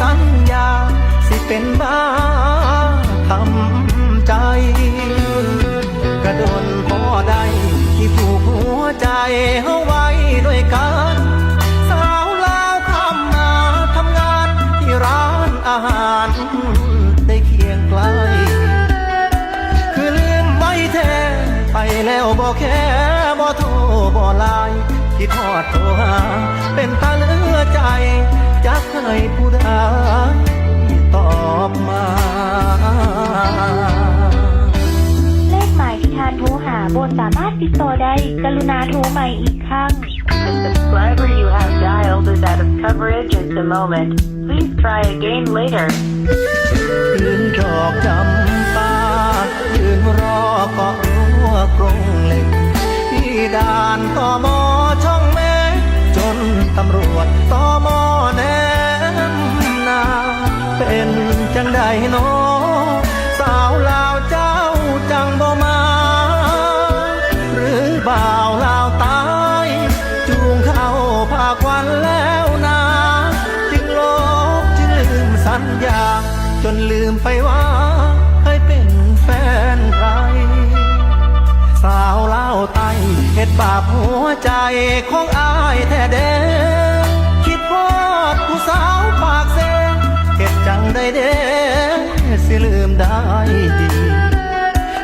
สัญญา สิเป็นบ้าทำใจกระโดนพอได้ที่ผูกหัวใจเฮาไว้ด้วยกันสาวลาวคำมาทำงานที่ร้านอาหารได้เคียงไกลคือลืมไว้แท้ไปแล้วบอกแค่ น์คิดทอดโทรหาเป็นตาเหลือใจ จะให้ผู้ใดตอบมาเลขหมายที่ทานโทรหาบนสามารถติดต่อได้ กรุณาโทรใหม่อีกครั้ง The subscriber you have dialed is out of coverage at the moment. Please try again later. ยืนดอกจำปายืนรอเกาะรั้วกรงเหล็กที่ด่านตอมอช่องแม่จน ตำรวจตอมอแนมนาเป็นจังใดโนอสาวลาวเจ้าจังบ่มา หรือบ่าวลาวตาย จูงเข้าภาควันแล้วนา จึงลบจึงลืมสัญญา จนลืมไปว่าเคยเป็นแฟนใคร สาวลาวไตเห็ดบาปหัว ของอายแท้เด้คิดพอดผู้สาวปากเซเห็ดจังได้เด้สิลืมได้ดี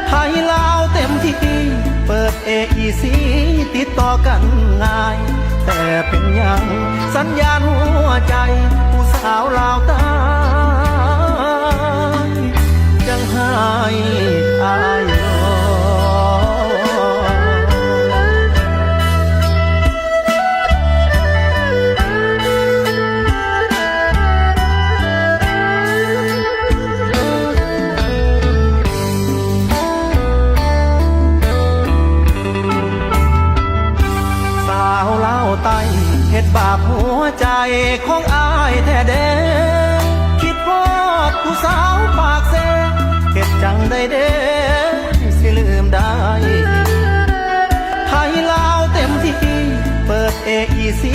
ไทยลาวเต็มที่ เปิดเอไอซีติดต่อกันง่าย แต่เป็นยังสัญญาณหัวใจ ผู้สาวลาวใตายยังให้อาย ของอายแท้เด้คิดพอดผู้สาวปากเซเห็ดจังได้เด้สิลืมได้ไทยลาวเต็มที่เปิดเอไอซี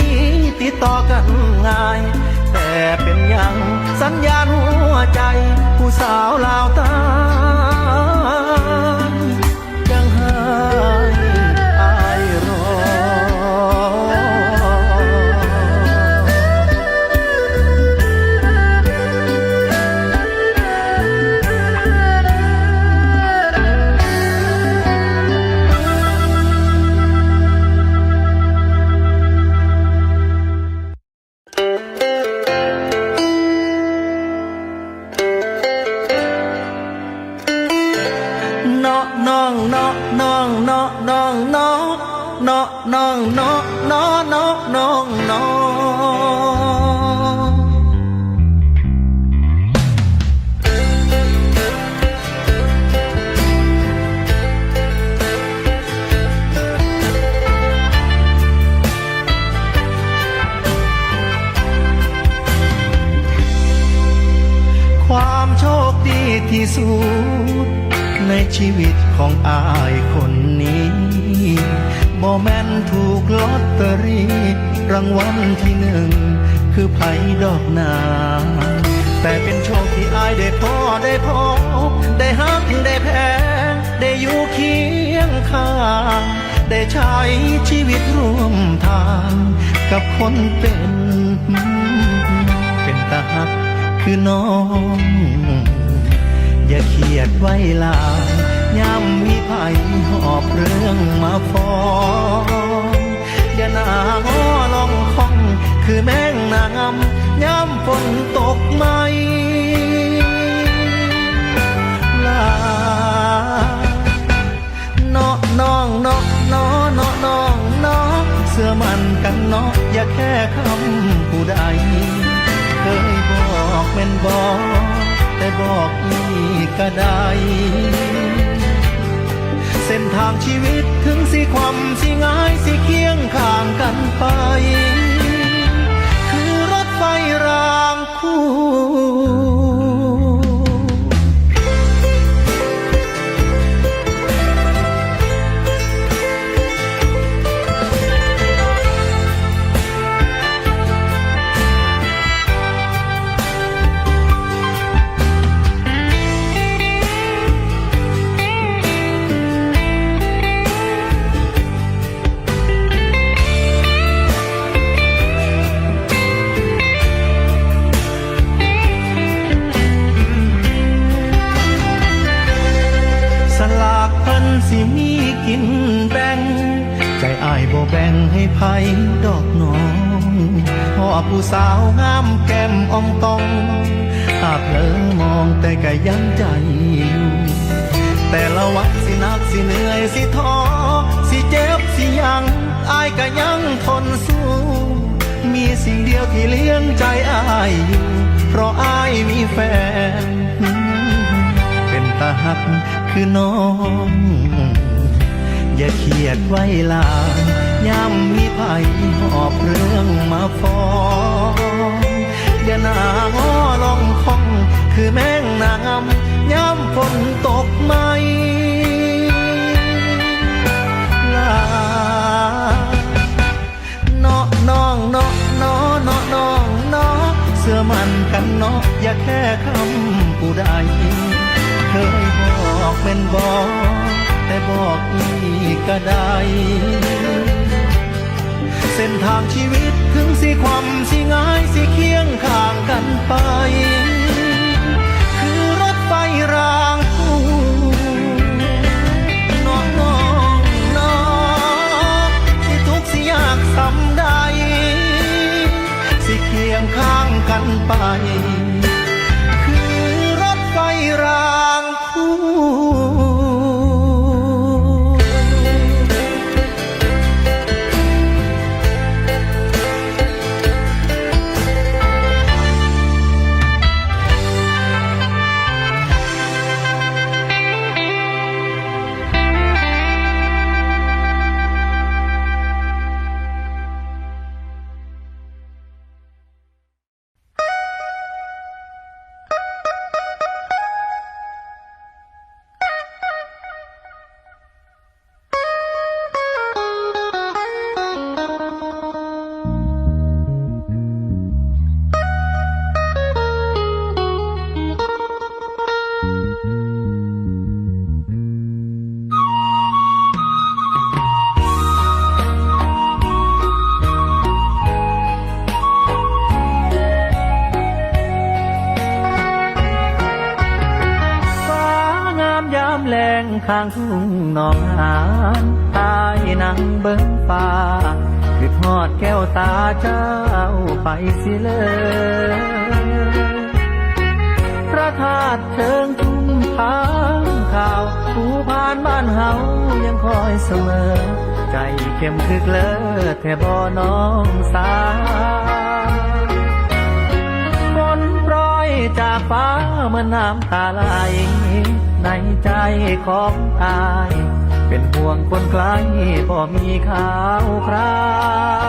ติดต่อกันง่าย แต่เป็นยังสัญญาณหัวใจ ผู้สาวลาวตา น้อนาะเนาะเนาะน้องนาะความโชคดีที่สุดในชีวิตของอายคน บ่แม่นถูกลอตเตอรี่รางวัลที่หนึ่ง คือไผดอกนา แต่เป็นโชคที่อายได้พ่อได้พบได้ฮักได้แพงได้อยู่เคียงข้าง ได้ใช้ชีวิตร่วมทาง กับคนเป็น เป็นตาหักคือน้อง อย่าเครียดไว้ลา ยย่ำมีภัยหอบเรื่องมาฟ้องอย่านางอลองคอง คือแมงนางย่ำฝนตกไหมลาเนาะน้องเนาะเนาะเนาะน้องเนาะเสื้อมันกันเนาะอย่าแค่คำผู้ใดเคยบอกแม่นบอกแต่บอกอีกก็ได้ เส้นทางชีวิตถึงสิความสิง่ายสิเคียงข้างกันไป คือรถไฟรา สิมีกินแบ่ง ใจอายบ่แบ่งให้ไยดอกน้องพ่อผู้สาวงามแก้มอ่องตองตาเพลอมองแต่ก็ยังใจอยู่แต่ละวันสินักสิเหนื่อยสิท้อสิเจ็บสิยังอายก็ยังทนสู้มีสิ่งเดียวที่เลี้ยงใจอายอยู่เพราะอายมีแฟน หักคือน้อง อย่าเครียดไว้ลางย้ำมีภัยหอบเรื่องมาฟ้องอย่าหนางอลองคอง คือแมงนางย้ำฝนตกไหมลาเนาะน้องเนาะเนาะเนาะน้องเนาะเสื้อมันกันเนาะอย่าแค่คำผู้ใด เคยบอกเป็นบอกแต่บอกอีกก็ได้ เส้นทางชีวิตถึงสิความสิง่ายสิเคียงข้างกันไป คือรถไฟรางคู่น้องน้องน้องสิทุกสิยากสำใด สิเคียงข้างกันไป ดแก้วตาเจ้าไปสิเลยพระธาตุเชิงทุ่งทางข่าวผู้ผ่านบ้านเฮายังคอยเสมอ ใจเข้มคึกเลิศแท่บ่น้องสาวฝนโปรยจากฟ้าเมือนน้ำตาไหลในใจของอาย เป็นห่วงคนไกลบ่มีข่าวคราว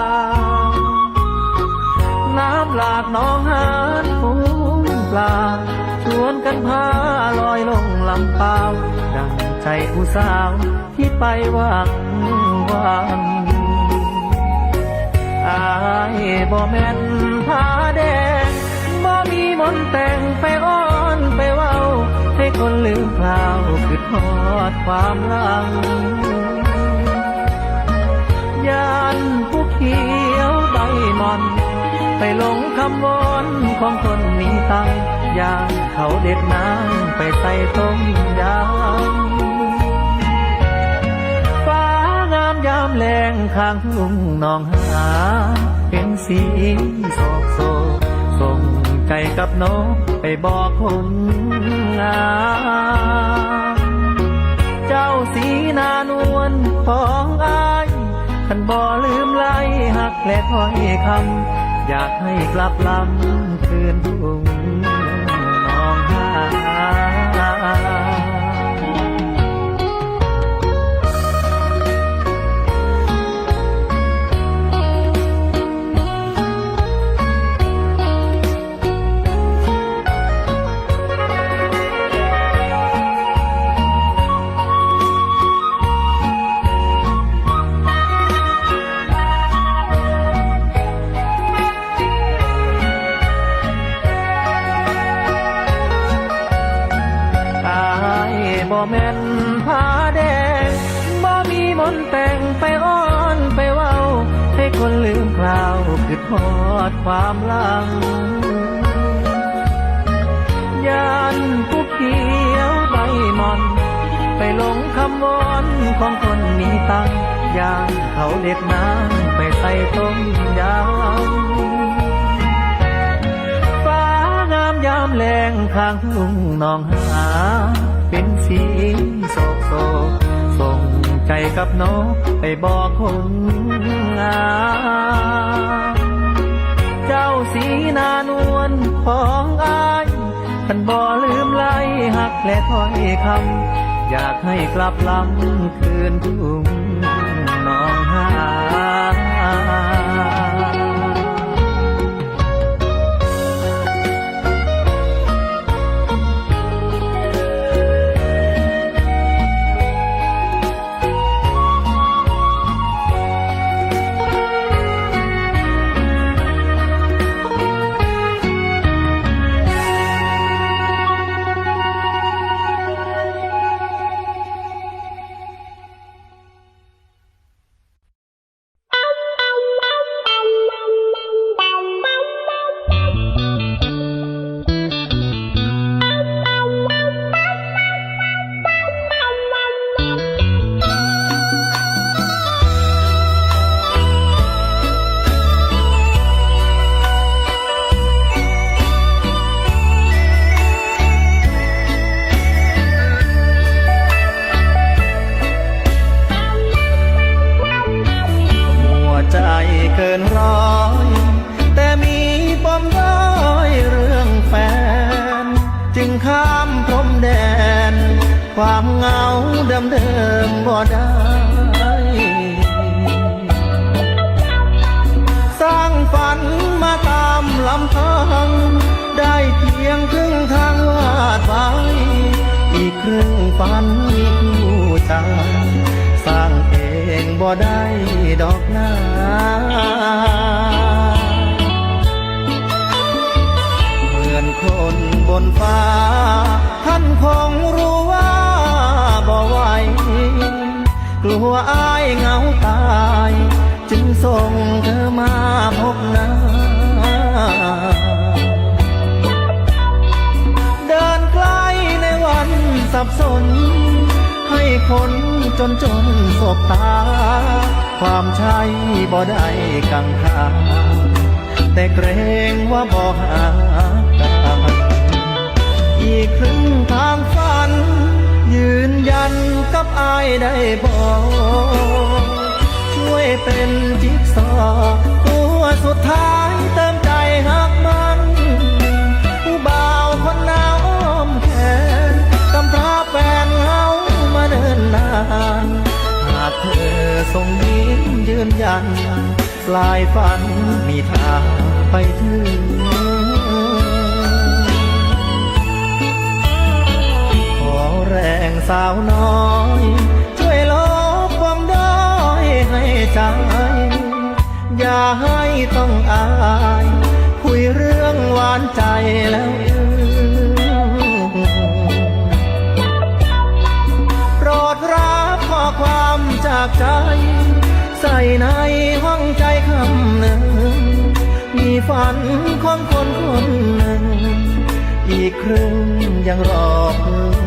น้ำหลากน้องหานฟูงปลา ชวนกันพาลอยลงลำเปล่าดังใจผู้สาวที่ไปหวังหวังอายบ่แม่นผาแดงบ่มีมนต์แต่งไปอ้อนไปเว้า ให้คนลืมคราวคือทอดความลังยานผู้เขียวใบมอน ไปหลงคำวอนของคนมีตังค์ย่างเขาเด็ดน้ำไปใส่ต้มยำฟ้างามยามแรงข้างทุ่งนองหา เป็นสีโศกโศกส่งใจกับนกไปบอกคนงามเจ้าสีนานวลของอายท่านบ่ลืมไล่หักและถ้อยคำ อยากให้กลับลำคืนทุ่ บ่แม่นผาแดงบ่มีมนต์แต่งไปอ้อนไปเว้า ให้คนลืมคราวคือทอดความลังยานผู้เขียวใบมอน ไปหลงคำวอนของคนมีตังยางเขาเด็ดน้ำไปใส่ต้มยำฟ้างามยามแรงข้างทุ่งนองหา กับน้องไปบอกคนงามเจ้าสีนานวลของอายท่านบ่ลืมไล่หักและถ้อยคำอยากให้กลับลำคืนทุ่ง ครึ่งฝันมีคู่ใจสร้างเองบ่ได้ดอกนาเหมือนคนบนฟ้า ท่านคงรู้ว่าบ่ไหวกลัวอายเหงาตาย จึงส่งเธอมาพบหน้า สับสน ให้คนจนจนสบตา ความใช่บ่ได้กังขาแต่เกรงว่าบ่หากันอีกครึ่งทางฝัน ยืนยันกับอายได้บอกช่วยเป็นจิ๊กซอ ปลายฝันมีทางไปถึงขอแรงสาวน้อย ช่วยลบความด้อยให้ใจ อย่าให้ต้องอาย คุยเรื่องหวานใจแล้วลืมโปรดรับข้อความจากใจ ใส่ใน ฝันของคนคนหนึ่ง อีกครึ่งยังรอเพื่อ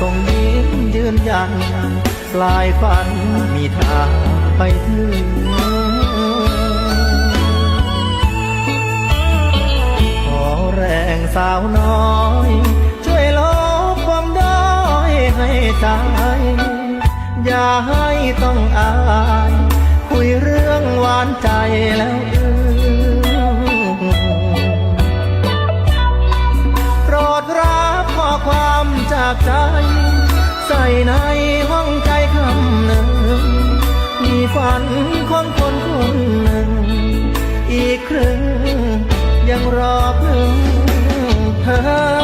ส่งยิ้มยืนยันปลายฝันมีทางไปถึงขอแรงสาวน้อย ช่วยลบความด้อยให้ใจอย่าให้ต้องอาย คุยเรื่องหวานใจแล้วลืม จากใจ ใส่ในห้องใจคำหนึ่ง มีฝันของคนคนหนึ่ง อีกครึ่งยังรอเพิ่งเธอ